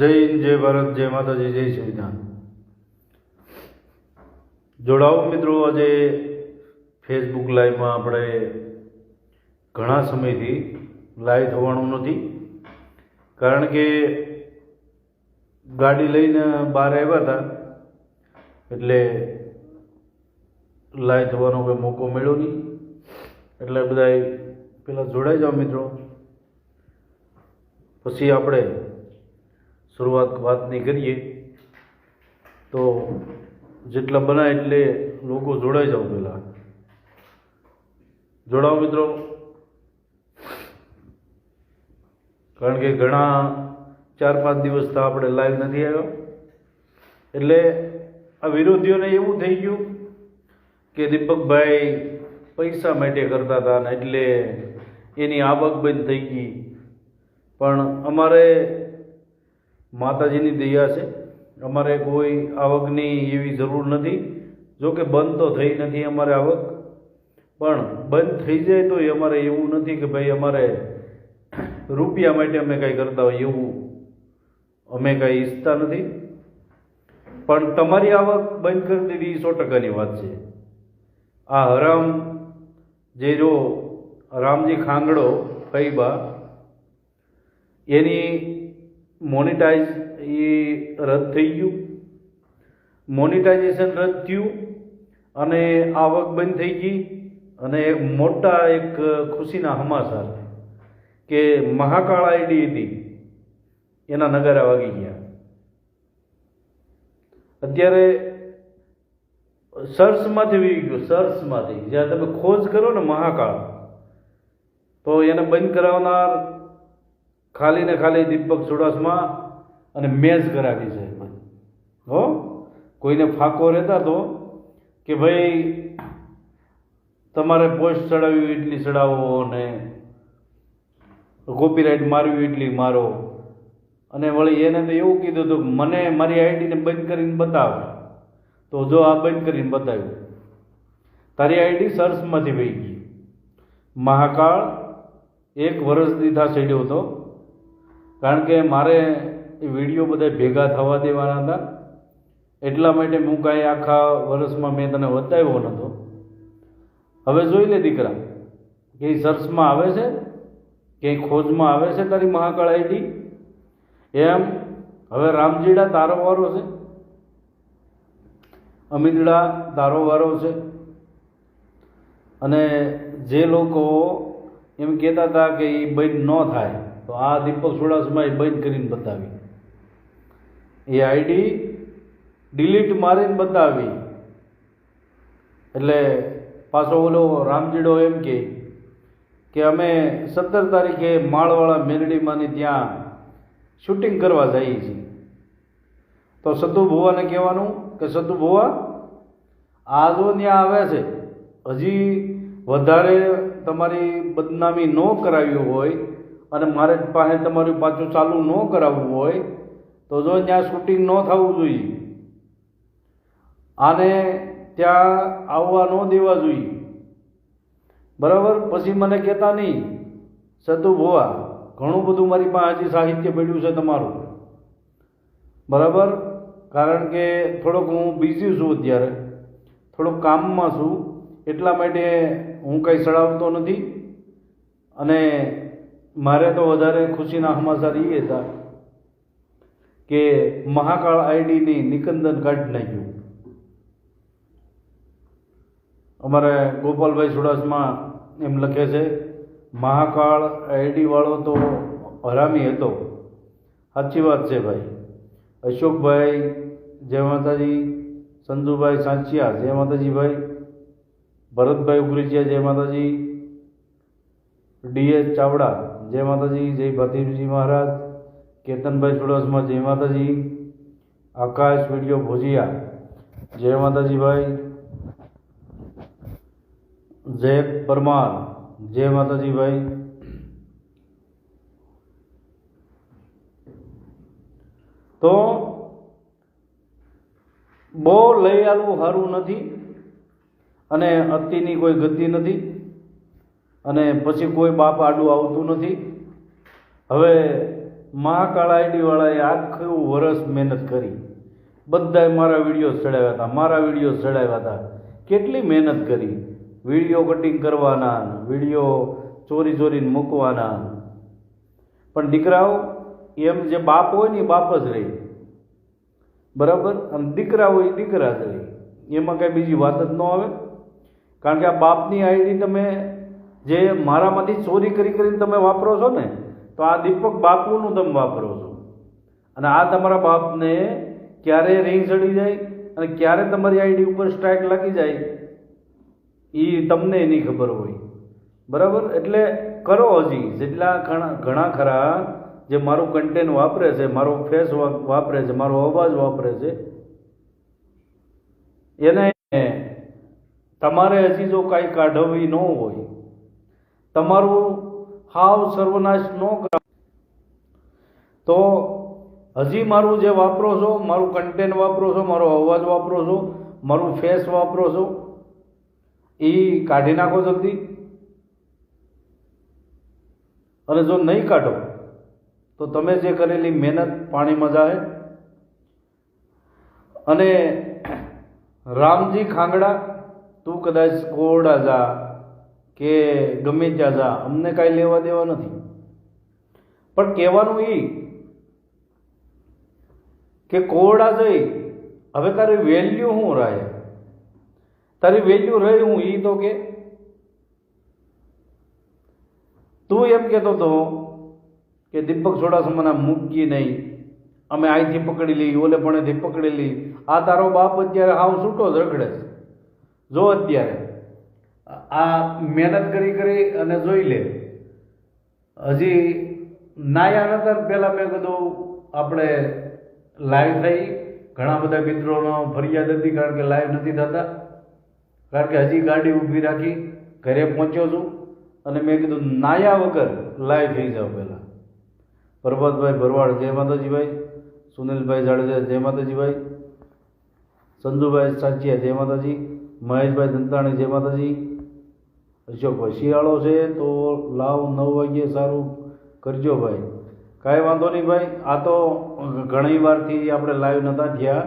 જય જય ભારત, જય માતાજી, જય સંવિધાન જોડાઓ મિત્રો, આજે ફેસબુક લાઈવમાં આપણે ઘણા સમયથી લાઈવ થવાનું નથી. કારણ કે ગાડી લઈને બહાર આવ્યા હતા, એટલે લાઈવ થવાનો કોઈ મોકો મળ્યો નહીં. એટલે બધા પહેલાં જોડાઈ જાઓ મિત્રો. પછી આપણે શરૂઆત વાતની કરીએ, તો જેટલા બનાય એટલે લોકો જોડાઈ જાઓ પહેલાં. જોડાઓ મિત્રો. કારણ કે ઘણા ચાર પાંચ દિવસ તો આપણે લાઈવ નથી આવ્યો. એટલે આ વિરોધીઓને એવું થઈ ગયું કે દીપકભાઈ પૈસા માટે કરતા હતા ને એટલે એની આવક બંધ થઈ ગઈ. પણ અમારે માતાજીની દયા છે. અમારે કોઈ આવકની એવી જરૂર નથી. જો કે બંધ તો થઈ નથી અમારે આવક. પણ બંધ થઈ જાય તો અમારે એવું નથી કે ભાઈ અમારે રૂપિયા માટે અમે કાંઈ કરતા હોય એવું અમે કાંઈ ઈચ્છતા નથી. પણ તમારી આવક બંધ કરી દીધી સો ટકાની વાત છે. આ હરામ જે જો રામજી ખાંગડો ફૈબા એની મોનિટાઈઝ એ રદ થઈ ગયું. મોનિટાઇઝેશન રદ થયું અને આવક બંધ થઈ ગઈ અને એક મોટા એક ખુશીના સમાચાર કે મહાકાળ આઈડી હતી. એના નગારા વાગી ગયા. અત્યારે સર્ચમાંથી વી ગયું સર્ચમાંથી જ્યારે તમે ખોજ કરો ને મહાકાળ, તો એને બંધ કરાવનાર ખાલી ને ખાલી દીપક ચુડાસમા અને મેચ કરાવી છે હો? કોઈને ફાંકો રહેતા તો કે ભાઈ તમારે પોસ્ટ ચડાવ્યું એટલી ચડાવો ને કોપીરાઇટ મારવી એટલી મારો. અને વળી એને તો એવું કીધું હતું કે મને મારી આઈડીને બંધ કરીને બતાવે. તો જો આ બંધ કરીને બતાવ્યું. તારી આઈડી સર્ચમાંથી વહી ગઈ. મહાકાળ એક વર્ષ દીધા ચડ્યો હતો કારણ કે મારે એ વીડિયો બધા ભેગા થવા દેવાના હતા. એટલા માટે હું કાંઈ આખા વર્ષમાં મેં તને બતાવ્યો નહોતો હવે જોઈ લે દીકરા, કે સર્ચમાં આવે છે, કે ખોજમાં આવે છે તારી મહાકાળ આઈડી? એમ, હવે રામજીડા તારો વારો છે? અમિતડા તારો વારો છે? અને જે લોકો એમ કહેતા હતા કે એ બંધ ન થાય તો આ દીપક ચુડાસમા એ બંધ કરીને બતાવી. એ આઈડી ડિલીટ મારીને બતાવી. એટલે પાછો ઓલો રામજીડો એમ કે કે અમે સત્તર તારીખે માળવાળા મેરડીમાંની ત્યાં શૂટિંગ કરવા જઈએ છીએ. તો સતુ ભુવાને કહેવાનું કે, સતુ ભુવા જો ત્યાં આવે છે, હજી વધારે તમારી બદનામી ન કરાવી હોય અને મારે પાસે તમારું પાછું ચાલુ ન કરાવવું હોય તો જો ત્યાં શૂટિંગ ન થવું જોઈએ. આને ત્યાં આવવા ન દેવા જોઈએ. બરાબર? પછી મને કહેતા નહીં, સતુ ભોવા, ઘણું બધું મારી પાસે હજી સાહિત્ય પડ્યું છે તમારું. બરાબર? કારણ કે થોડોક હું બિઝી છું અત્યારે. થોડોક કામમાં છું. એટલા માટે હું કંઈ ચડાવતો નથી. અને મારે તો વધારે ખુશીના સમાચાર એ હતા કે મહાકાળ આઈડીની નિકંદન કાઢી નાખ્યું. અમારે ગોપાલભાઈ સુડાસમાં એમ લખે છે, મહાકાળ આઈડી વાળો તો હરામી હતો. સાચી વાત છે ભાઈ. અશોકભાઈ, જય માતાજી, સંજુભાઈ સાંચિયા, જય માતાજી ભાઈ. ભરતભાઈ ઉગરીચિયા જય માતાજી. ડીએચ ચાવડા જય માતાજી, જય ભતીજી મહારાજ. કેતનભાઈ ચુડાસમા, જય માતાજી. આકાશ વીડિયો ભોજિયા. જય માતાજીભાઈ. જય પરમાર. જય માતાજીભાઈ. તો બહુ લઈ આવવું સારું નથી અને અતિની કોઈ ગતિ નથી. અને પછી કોઈ બાપ આડું આવતું નથી. હવે મહાકાળ આઈડીવાળાએ આખું વરસ મહેનત કરી. બધાએ મારા વીડિયો ચડાવ્યા હતા, મારા વીડિયો ચડાવ્યા હતા. કેટલી મહેનત કરી. વીડિયો કટિંગ કરવાના, વીડિયો ચોરી ચોરીને મૂકવાના. પણ દીકરાઓ, એમ જે બાપ હોય ને એ બાપ જ રહી. બરાબર? અને દીકરા હોય એ દીકરા જ રહી. એમાં કાંઈ બીજી વાત જ ન આવે. કારણ કે આ બાપની આઈડી તમે જે મારામાંથી ચોરી કરી કરીને તમે વાપરો છો ને, તો આ દીપક બાપુનું તમે વાપરો છો. અને આ તમારા બાપને ક્યારે રિંગ ચડી જાય અને ક્યારે તમારી આઈડી ઉપર સ્ટ્રાઇક લાગી જાય એ તમને એની ખબર હોય. બરાબર? એટલે કરો હજી. જેટલા ઘણા ખરા જે મારું કન્ટેન્ટ વાપરે છે, મારો ફેસ વાપરે છે, મારો અવાજ વાપરે છે, એને તમારે હજી જો કાંઈ કાઢવી ન હોય તમારું હાવ સર્વનાશ ન તો હજી મારું જે વાપરો છો, મારું કન્ટેન્ટ વાપરો છો, મારો અવાજ વાપરો છો, મારું ફેસ વાપરો છો એ કાઢી નાખો જલ્દી. અને જો નહીં કાઢો, તો તમે જે કરેલી મહેનત પાણીમાં જાય અને રામજી ખાંગડા, તું કદાચ કોરડા જા. કે ગમે ત્યાં જા, અમને કાંઈ લેવા દેવા નથી. પણ કહેવાનું એ કે કોરડા જઈ, હવે તારી વેલ્યુ શું રહે? તારી વેલ્યુ રહી હું એ તો કે, તું એમ કહેતો હતો કે દીપક ચોડાસમાના મૂકી નહીં. અમે અહીંથી પકડી લઈ, ઓલે પણ પકડી લઈ. આ તારો બાપ અત્યારે હાવ છૂટો જ રખડે જો અત્યારે. આ મહેનત કરી કરી અને જોઈ લે. હજી નાયા નતર પહેલાં મેં કીધું આપણે લાઈવ થઈ. ઘણા બધા મિત્રોનો ફરિયાદ હતી કારણ કે લાઈવ નથી થતા. કારણ કે હજી ગાડી ઊભી રાખી, ઘરે પહોંચ્યો છું. અને મેં કીધું, નાયા વગર લાઈવ થઈ જાઓ પહેલાં. પ્રભાતભાઈ ભરવાડ, જય માતાજીભાઈ. સુનિલભાઈ જાડેજા, જય માતાજીભાઈ. સંજુભાઈ સાચિયા, જય માતાજી. મહેશભાઈ દંતાણી જય માતાજી. અશોકભાઈ શિયાળો છે તો લાવ નવ વાગ્યે સારું કરજો ભાઈ. કાંઈ વાંધો નહીં ભાઈ, આ તો ઘણી વારથી આપણે લાઈવ નહોતા થયા.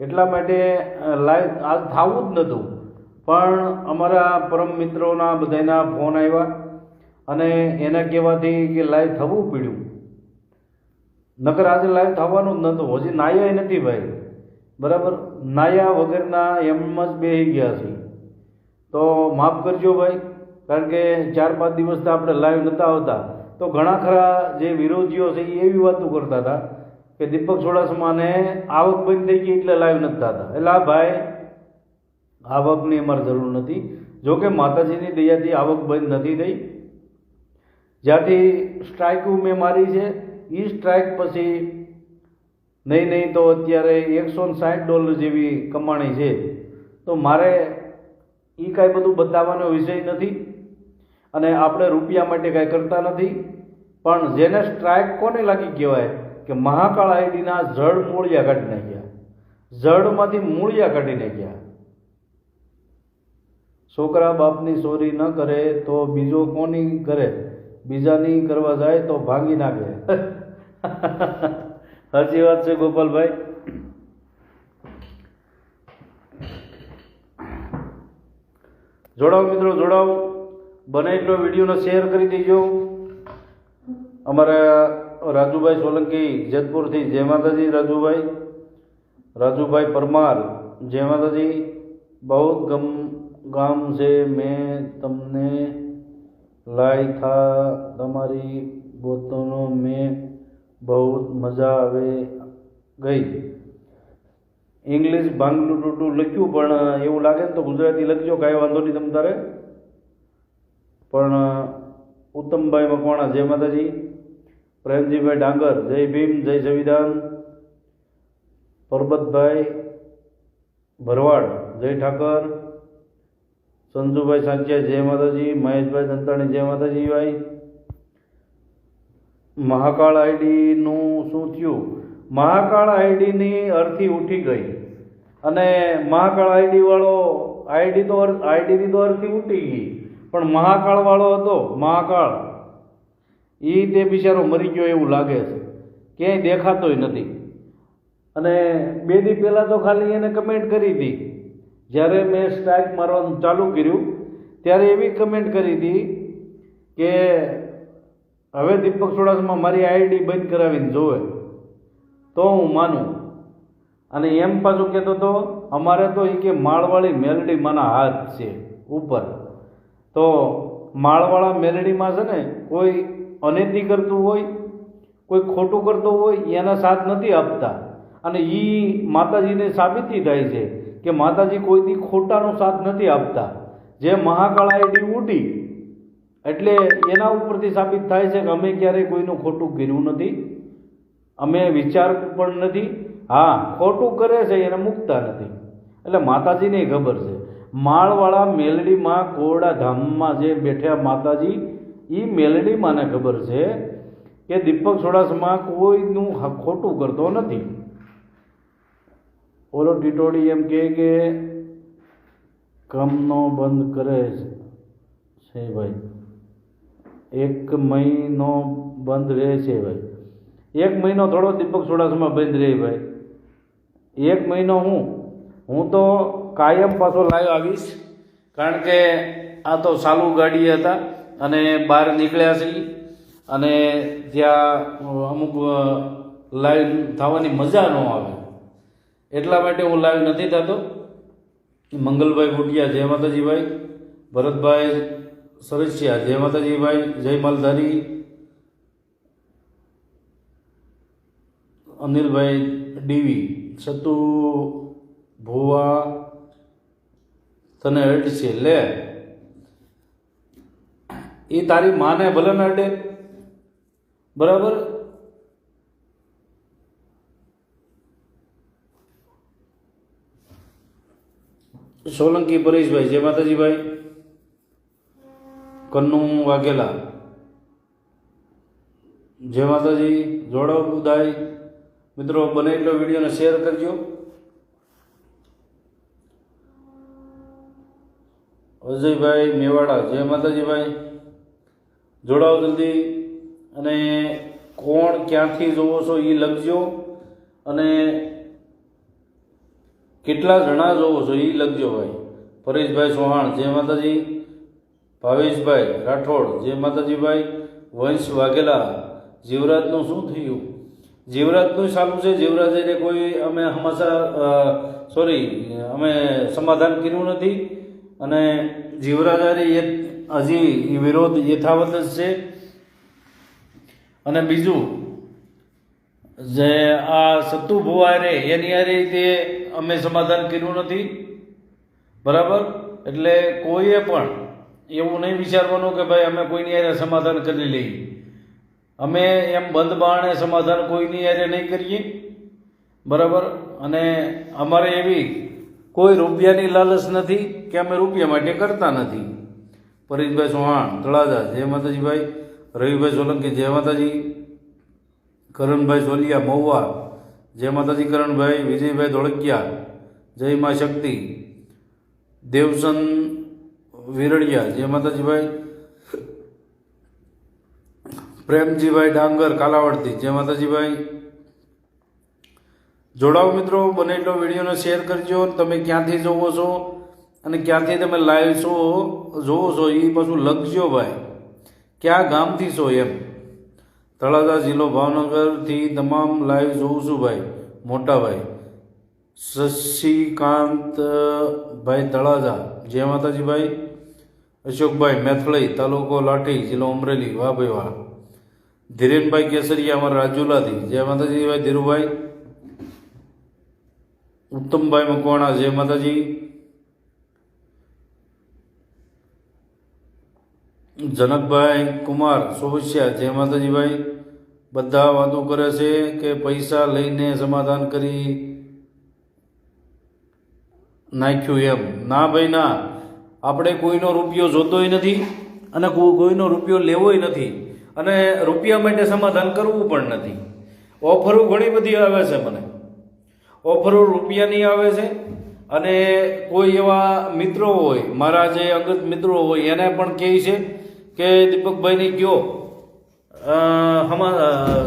એટલા માટે લાઈવ આ થવું જ નહોતું. પણ અમારા પરમ મિત્રોના બધાના ફોન આવ્યા અને એના કહેવાથી કે લાઈવ થવું પડ્યું. નકર આજે લાઈવ થવાનું જ નહોતું. હજી નાયા નથી ભાઈ. બરાબર? નાયા વગરના એમ જ બેસી ગયા છે તો માફ કરજો ભાઈ. કારણ કે ચાર પાંચ દિવસથી આપણે લાઈવ નહોતા આવતા. તો ઘણા ખરા જે વિરોધીઓ છે એ એવી વાતો કરતા હતા કે દીપક ચોડાસમાને આવક બંધ થઈ ગઈ એટલે લાઈવ નથી થતા. એટલે આ ભાઈ આવકની અમારે જરૂર નથી. જોકે માતાજીની દયાથી આવક બંધ નથી થઈ. જ્યાંથી સ્ટ્રાઇક મેં મારી છે એ સ્ટ્રાઇક પછી નહીં નહીં તો અત્યારે એકસો સાઠ ડોલર જેવી કમાણી છે. તો મારે એ કાંઈ બધું બતાવવાનો વિષય નથી. અને આપણે રૂપિયા માટે કાંઈ કરતા નથી. પણ જેને સ્ટ્રાઇક કોને લાગી કહેવાય? કે મહાકાળ આઈડીના જડ મૂળિયા કાઢી નાખ્યા. જળમાંથી મૂળિયા કાઢી નાખ્યા. છોકરા બાપની ચોરી ન કરે તો બીજો કોની કરે? બીજાની કરવા જાય તો ભાંગી નાખે. સાચી વાત છે ગોપાલભાઈ? જોડાવ મિત્રો, જોડાઓ. બને એટલો વિડીયોને શેર કરી દેજો. અમારા રાજુભાઈ સોલંકી જેતપુરથી જય માતાજી રાજુભાઈ. રાજુભાઈ પરમાર, જય માતાજી. બહુ ગમ, ગામ છે મેં તમને લાઈ થા તમારી બોતોનો મેં બહુ મજા આવે ગઈ. ઇંગ્લિશ ભાંગલું ટૂટું લખ્યું પણ એવું લાગે ને તો ગુજરાતી લખજો, કાંઈ વાંધો નહીં તમ તારે. પણ ઉત્તમભાઈ મકવાણા, જય માતાજી. પ્રેમજીભાઈ ડાંગર, જય ભીમ, જય સંવિધાન. પરબતભાઈ ભરવાડ, જય ઠાકર. સંજુભાઈ સાંચિયા, જય માતાજી. મહેશભાઈ સંતાણી, જય માતાજી ભાઈ મહાકાળ આઈડીનું શું થયું? મહાકાળ આઈડીની અરથી ઉઠી ગઈ. અને મહાકાળ આઈડી વાળો આઈડી તો આઈડીની તો અરથી ઉઠી ગઈ. પણ મહાકાળવાળો હતો, મહાકાળ. એ તે બિચારો મરી ગયો એવું લાગે છે. ક્યાંય દેખાતોય નથી. અને બે દી પહેલાં તો ખાલી એને કમેન્ટ કરી હતી. જ્યારે મેં સ્ટ્રાઇક મારવાનું ચાલુ કર્યું, ત્યારે એવી કમેન્ટ કરી હતી કે હવે દીપક ચોડાસમાં મારી આઈડી બંધ કરાવીને જોવે. તો હું માનું. અને એમ પાછું કહેતો હતો અમારે તો એ કે માળવાળી મેલડી માના હાથ છે, ઉપર. તો માળવાળા મેલડીમાં છે ને કોઈ અનૈતિ કરતું હોય, કોઈ ખોટું કરતું હોય, એના સાથ નથી આપતા. અને એ માતાજીને સાબિતી થાય છે કે માતાજી કોઈથી ખોટાનો સાથ નથી આપતા. જે મહાકાળ ઉડી એટલે એના ઉપરથી સાબિત થાય છે કે અમે ક્યારેય કોઈનું ખોટું કર્યું નથી. અમે વિચાર પણ નથી. હા, ખોટું કરે છે, એને મૂકતા નથી. એટલે માતાજીને ખબર છે. માળવાળા મેલડીમાં કોરડા ધામમાં જે બેઠ્યા માતાજી એ મેલડીમાંને ખબર છે કે દીપક સોડાસમાં કોઈનું ખોટું કરતો નથી. ઓલો ટીટોડી એમ કહે કે કામનો બંધ કરે છે ભાઈ. એક મહિનો બંધ રહે છે ભાઈ. એક મહિનો થોડો દીપક સોડાસમાં બંધ રહે ભાઈ. એક મહિનો હું? હું તો કાયમ પાછો લાઈવ આવીશ. કારણ કે આ તો સાલુ ગાડી હતા અને બહાર નીકળ્યા છે અને ત્યાં અમુક લાઈવ થવાની મજા ન આવે. એટલા માટે હું લાઈવ નથી થતો. મંગલભાઈ ગુટિયા જય માતાજીભાઈ, ભરતભાઈ સરસિયા, જય માતાજીભાઈ, જય માલધારી, અનિલભાઈ ડીવી સતુ ભુવા તને અડશે લે. એ તારી માને ભલે ન અડે બરાબર? સોલંકી પરેશભાઈ, જય માતાજીભાઈ. કન્નુ વાઘેલા. જય માતાજી જોડો બુદાય મિત્રો બને એટલો વિડીયોને શેર કરજો. અજયભાઈ મેવાડા, જય માતાજીભાઈ. જોડાઓ જલ્દી. અને કોણ ક્યાંથી જોવો છો એ લખજો. અને કેટલા જણા જોવો છો એ લખજો ભાઈ. પરેશભાઈ ચૌહાણ, જય માતાજી. ભાવેશભાઈ રાઠોડ, જય માતાજીભાઈ. વંશ વાઘેલા, જીવરાજનું શું થયું? જીવરાજનું સારું છે, જીવરાજ એને કોઈ અમે હંમેશા સોરી, અમે સમાધાન કર્યું નથી. અને જીવરાજારી એ હજી વિરોધ યથાવત જ છે. અને બીજું, જે આ સત્તુ ભુવા રે એની આ રીતે અમે સમાધાન કર્યું નથી. બરાબર? એટલે કોઈએ પણ એવું નહીં વિચારવાનું કે ભાઈ અમે કોઈની હારે સમાધાન કરી લઈએ. અમે એમ બંધ બાણે સમાધાન કોઈની હારે નહીં કરીએ. બરાબર? અને અમારે એવી કોઈ રૂપિયાની લાલચ નથી કે અમે રૂપિયા માટે કરતા નથી. પરેશભાઈ ચૌહાણ, તળાજા, જય માતાજીભાઈ રવિભાઈ સોલંકી, જય માતાજી. કરણભાઈ સોલિયા, મહુવા. જય માતાજી કરણભાઈ, વિજયભાઈ ધોળકિયા. જય મા શક્તિ. દેવસન વિરળિયા, જય માતાજીભાઈ પ્રેમજીભાઈ ડાંગર, કાલાવડથી, જય માતાજીભાઈ જોડાઓ મિત્રો, બને એટલો વિડીયોને શેર કરજો તમે ક્યાંથી જોવો છો અને ક્યાંથી તમે લાઈવ છો, જોવો છો એ પાછું લખજો ભાઈ. ક્યાં ગામથી છો એમ? તળાજા જિલ્લો ભાવનગરથી તમામ લાઈવ જોઉં છું ભાઈ, મોટા ભાઈ. શશિકાંત, ભાઈ તળાજા. જય માતાજી ભાઈ. અશોકભાઈ મેથળઈ, તાલુકો લાઠી, જિલ્લો અમરેલી. વાહ ભાઈ વાહ. ધીરેનભાઈ કેસરિયા, અમારા રાજુલાથી. જય માતાજી ભાઈ, ધીરુભાઈ. ઉત્તમભાઈ મકવાણા જય માતાજી? જનકભાઈ કુમાર સોબસિયા જય માતાજીભાઈ. બધા વાતો કરે છે કે પૈસા લઈને સમાધાન કરી નાખ્યું એમ. ના ભાઈ, ના. આપણે કોઈનો રૂપિયો જોતોય નથી અને કોઈનો રૂપિયો લેવોય નથી અને રૂપિયા માટે સમાધાન કરવું પણ નથી. ઓફરો ઘણી બધી આવે છે મને. ઓફરો રૂપિયાની આવે છે. અને કોઈ એવા મિત્રો હોય, મારા જે અંગત મિત્રો હોય, એને પણ કહે છે કે, દીપકભાઈને કયો.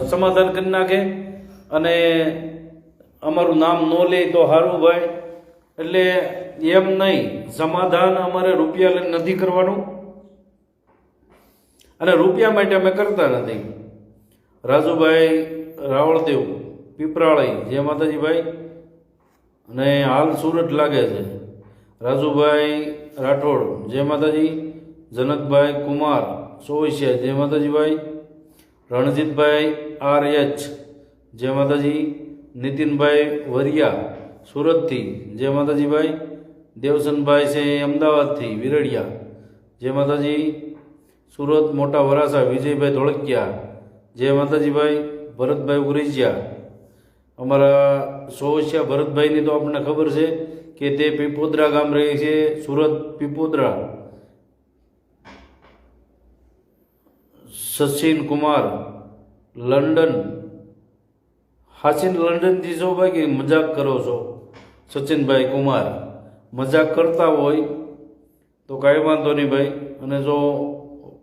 સમાધાન કરી નાખે અને અમારું નામ ન લે તો સારું ભાઈ. એટલે એમ નહીં, સમાધાન અમારે રૂપિયા લઈને નથી કરવાનું. અને રૂપિયા માટે અમે કરતા નથી. રાજુભાઈ રાવળદેવ, પીપરાળી, જય માતાજી ભાઈ. અને હાલ સુરત લાગે છે. રાજુભાઈ રાઠોડ, જય માતાજી. જનકભાઈ કુમાર સોવિસિયા જય માતાજીભાઈ. રણજીતભાઈ આર એચ, જય માતાજી. નીતિનભાઈ વરિયા, સુરતથી, જય માતાજીભાઈ. દેવસનભાઈ છે અમદાવાદથી વિરડિયા જય માતાજી. સુરત મોટા વરાસા વિજયભાઈ ધોળકિયા. જય માતાજીભાઈ, ભરતભાઈ ઉગરીજિયા. અમારા સોશિયા ભરતભાઈની તો આપણને ખબર છે કે તે પીપોદરા ગામ રહે છે, સુરત પીપોદરા. સચિન કુમાર, લંડન. હાસિન લંડનથી છો ભાઈ કે મજાક કરો છો? સચિનભાઈ કુમાર, મજાક કરતા હોય તો કાંઈ વાંધો નહીં ભાઈ. અને જો